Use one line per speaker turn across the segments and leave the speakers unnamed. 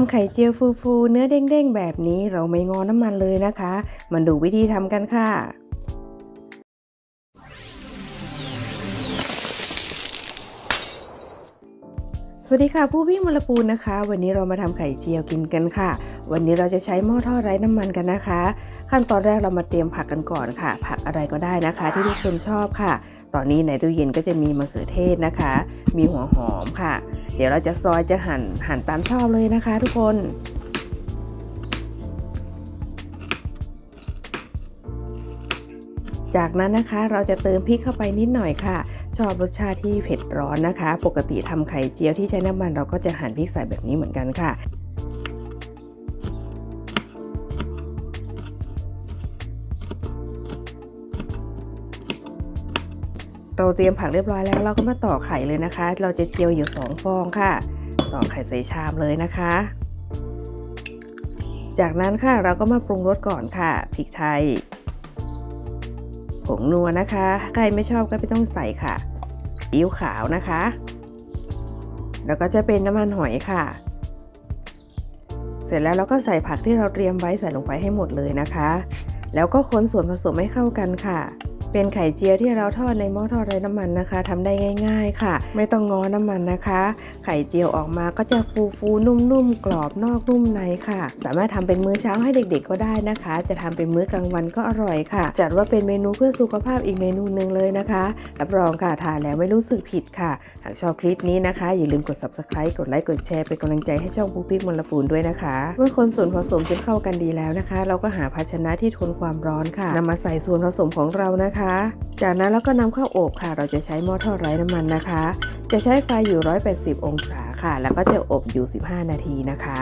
ำไข่เจียวฟูๆ เนื้อเด้งๆ แบบนี้เราไม่งอน้ำมันเลยนะคะ มาดูวิธีทำกันค่ะสวัสดีค่ะ ผู้วิ่งมลปูนนะคะ วันนี้เรามาทำไข่เจียวกินกันค่ะ วันนี้เราจะใช้หม้อทอดไร้น้ำมันกันนะคะ ขั้นตอนแรกเรามาเตรียมผักกันก่อนค่ะ ผักอะไรก็ได้นะคะ ที่ทุกคนชอบค่ะ ตอนนี้ในตู้เย็นก็จะมีมะเขือเทศนะคะ มีหัวหอมค่ะ เดี๋ยวเราจะซอยจะหั่นหั่นตามชอบเลยนะคะ ทุกคนจากนั้นนะคะเราจะเติมพริกเข้าไปนิดหน่อยค่ะ ชอบรสชาติที่เผ็ดร้อนนะคะ ปกติทำไข่เจียวที่ใช้น้ำมันเราก็จะหั่นพริกใส่แบบนี้เหมือนกันค่ะ เราเตรียมผักเรียบร้อยแล้วเราก็มาต่อไข่เลยนะคะ เราจะเจียวอยู่สองฟองค่ะ ต่อไข่ใส่ชามเลยนะคะ จากนั้นค่ะเราก็มาปรุงรสก่อนค่ะพริกไทยผงนัวนะคะใครไม่ชอบก็ไม่ต้องใส่ค่ะอิ๊วขาวนะคะ แล้วก็จะเป็นน้ำมันหอยค่ะ เสร็จแล้วเราก็ใส่ผักที่เราเตรียมไว้ใส่ลงไปให้หมดเลยนะคะ แล้วก็คนส่วนผสมให้เข้ากันค่ะ เป็นไข่เจียวที่เราทอดในหม้อทอดไร้น้ำมันนะคะทำได้ง่าย ๆ ค่ะ ไม่ต้องงอน้ำมันนะคะ ไข่เจียวออกมาก็จะฟูฟูนุ่มๆกรอบนอกนุ่มในค่ะ สามารถทำเป็นมื้อเช้าให้เด็ก ๆ ก็ได้นะคะ จะทำเป็นมื้อกลางวันก็อร่อยค่ะ จัดว่าเป็นเมนูเพื่อสุขภาพอีกเมนูหนึ่งเลยนะคะรับรองค่ะทานแล้วไม่รู้สึกผิดค่ะ หากชอบคลิปนี้นะคะ อย่าลืมกด subscribe กดไลค์กดแชร์เป็นกำลังใจให้ช่องปุ๊กปิ๊กมลปูนด้วยนะคะ เมื่อคนส่วนผสมจนเข้ากันดีแล้วนะคะ เราก็หาภาชนะที่ทนความร้อนค่ะนำมาใส่ส่วนผสมของเรานะคะนะคะ จากนั้นเราก็นำเข้าอบค่ะ เราจะใช้หม้อทอดไร้น้ำมันนะคะ จะใช้ไฟอยู่ 180 องศาค่ะ แล้วก็จะอบอยู่ 15 นาทีนะคะ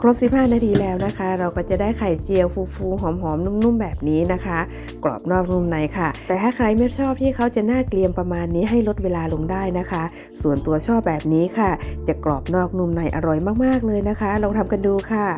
ครบ 15 นาทีแล้วนะคะ เราก็จะได้ไข่เจียวฟูๆหอมๆนุ่มๆแบบนี้นะคะ กรอบนอกนุ่มในค่ะ แต่ถ้าใครไม่ชอบที่เขาจะน่าเกลียมประมาณนี้ให้ลดเวลาลงได้นะคะ ส่วนตัวชอบแบบนี้ค่ะ จะกรอบนอกนุ่มในอร่อยมากๆเลยนะคะ ลองทำกันดูค่ะ